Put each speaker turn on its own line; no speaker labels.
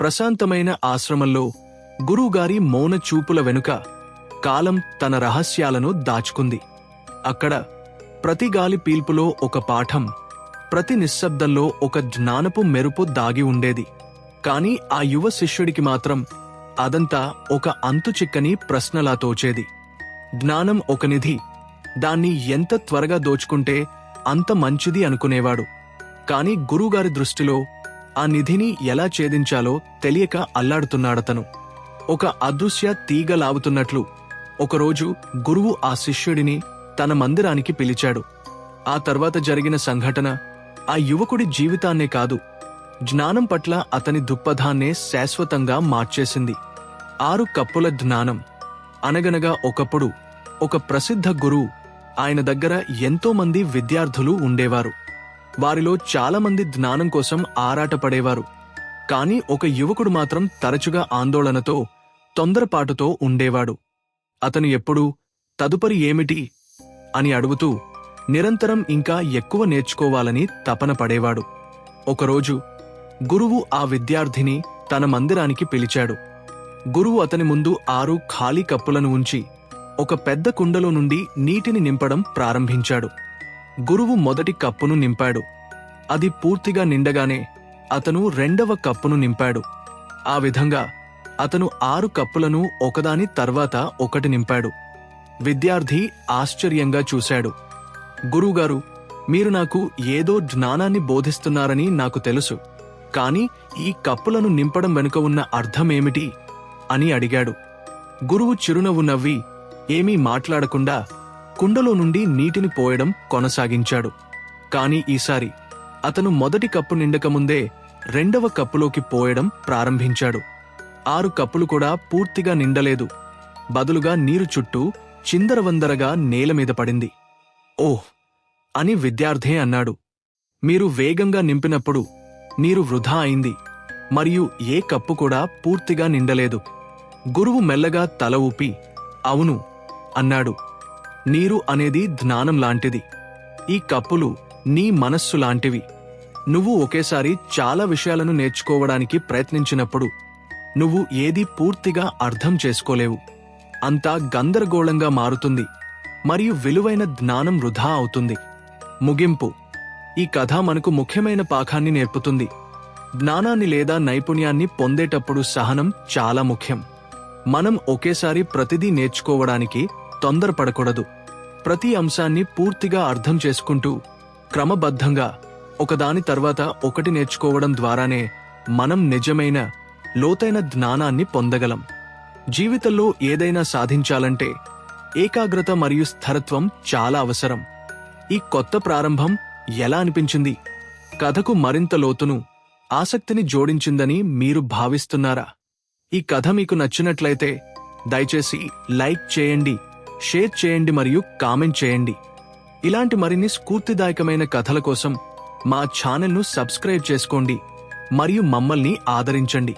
ప్రశాంతమైన ఆశ్రమంలో గురువుగారి మౌన చూపుల వెనుక కాలం తన రహస్యాలను దాచుకుంది. అక్కడ ప్రతి గాలి పీల్పులో ఒక పాఠం ప్రతి నిశ్శబ్దంలో ఒక జ్ఞానపు మెరుపు దాగి ఉండేది. కాని ఆ యువ శిష్యుడికి మాత్రం అదంతా ఒక అంతుచిక్కని ప్రశ్నలా తోచేది. జ్ఞానం ఒక నిధి దాన్ని ఎంత త్వరగా దోచుకుంటే అంత మంచిది అనుకునేవాడు. కాని గురువుగారి దృష్టిలో ఆ నిధిని ఎలా ఛేదించాలో తెలియక అల్లాడుతున్నాడతను. ఒక అదృశ్య తీగ లాగుతున్నట్లు. ఒకరోజు గురువు ఆ శిష్యుడిని తన మందిరానికి పిలిచాడు. ఆ తర్వాత జరిగిన సంఘటన ఆ యువకుడి జీవితాన్నే కాదు జ్ఞానం పట్ల అతని దుప్పథాన్నే శాశ్వతంగా మార్చేసింది. ఆరు కప్పుల జ్ఞానం. అనగనగా ఒకప్పుడు ఒక ప్రసిద్ధ గురువు ఆయన దగ్గర ఎంతోమంది విద్యార్థులు ఉండేవారు. వారిలో చాలామంది జ్ఞానం కోసం ఆరాటపడేవారు. కాని ఒక యువకుడు మాత్రం తరచుగా ఆందోళనతో తొందరపాటుతో ఉండేవాడు. అతను ఎప్పుడూ తదుపరి ఏమిటి? అని అడుగుతూ నిరంతరం ఇంకా ఎక్కువ నేర్చుకోవాలని తపన పడేవాడు. ఒకరోజు గురువు ఆ విద్యార్థిని తన మందిరానికి పిలిచాడు. గురువు అతని ముందు ఆరు ఖాళీ కప్పులను ఉంచి ఒక పెద్ద కుండలో నుండి నీటిని నింపడం ప్రారంభించాడు. గురువు మొదటి కప్పును నింపాడు. అది పూర్తిగా నిండగానే అతను రెండవ కప్పును నింపాడు. ఆ విధంగా అతను ఆరు కప్పులను ఒకదాని తర్వాత ఒకటి నింపాడు. విద్యార్థి ఆశ్చర్యంగా చూశాడు. గురువుగారు మీరు నాకు ఏదో జ్ఞానాన్ని బోధిస్తున్నారని నాకు తెలుసు. కాని ఈ కప్పులను నింపడం వెనుక ఉన్న అర్థమేమిటి? అని అడిగాడు. గురువు చిరునవ్వు నవ్వి ఏమీ మాట్లాడకుండా కుండలో నుండి నీటిని పోయడం కొనసాగించాడు. కాని ఈసారి అతను మొదటి కప్పు నిండకముందే రెండవ కప్పులోకి పోయడం ప్రారంభించాడు. ఆరు కప్పులు కూడా పూర్తిగా నిండలేదు. బదులుగా నీరు చుట్టూ చిందరవందరగా నేలమీద పడింది. ఓహ్! అని విద్యార్థే అన్నాడు. మీరు వేగంగా నింపినప్పుడు నీరు వృధా అయింది. మరియు ఏ కప్పు కూడా పూర్తిగా నిండలేదు. గురువు మెల్లగా తల ఊపి అవును అన్నాడు. నీరు అనేది జ్ఞానం లాంటిది. ఈ కప్పులు నీ మనస్సు లాంటివి. నువ్వు ఒకేసారి చాలా విషయాలను నేర్చుకోవడానికి ప్రయత్నించినప్పుడు నువ్వు ఏది పూర్తిగా అర్థం చేసుకోలేవు. అంతా గందరగోళంగా మారుతుంది. మరియు విలువైన జ్ఞానం వృధా అవుతుంది. ముగింపు. ఈ కథ మనకు ముఖ్యమైన పాఠాన్ని నేర్పుతుంది. జ్ఞానాన్ని లేదా నైపుణ్యాన్ని పొందేటప్పుడు సహనం చాలా ముఖ్యం. మనం ఒకేసారి ప్రతిదీ నేర్చుకోవడానికి తొందరపడకూడదు. ప్రతి అంశాన్ని పూర్తిగా అర్థం చేసుకుంటూ క్రమబద్ధంగా ఒకదాని తర్వాత ఒకటి నేర్చుకోవడం ద్వారానే మనం నిజమైన లోతైన జ్ఞానాన్ని పొందగలం. జీవితంలో ఏదైనా సాధించాలంటే ఏకాగ్రత మరియు స్థిరత్వం చాలా అవసరం. ఈ కొత్త ప్రారంభం ఎలా అనిపించింది? కథకు మరింత లోతును ఆసక్తిని జోడించిందని మీరు భావిస్తున్నారా? ఈ కథ మీకు నచ్చినట్లయితే దయచేసి లైక్ చేయండి. షేర్ చేయండి మరియు కామెంట్ చేయండి. ఇలాంటి మరిన్ని స్ఫూర్తిదాయకమైన కథల కోసం మా ఛానల్ను సబ్స్క్రైబ్ చేసుకోండి మరియు మమ్మల్ని ఆదరించండి.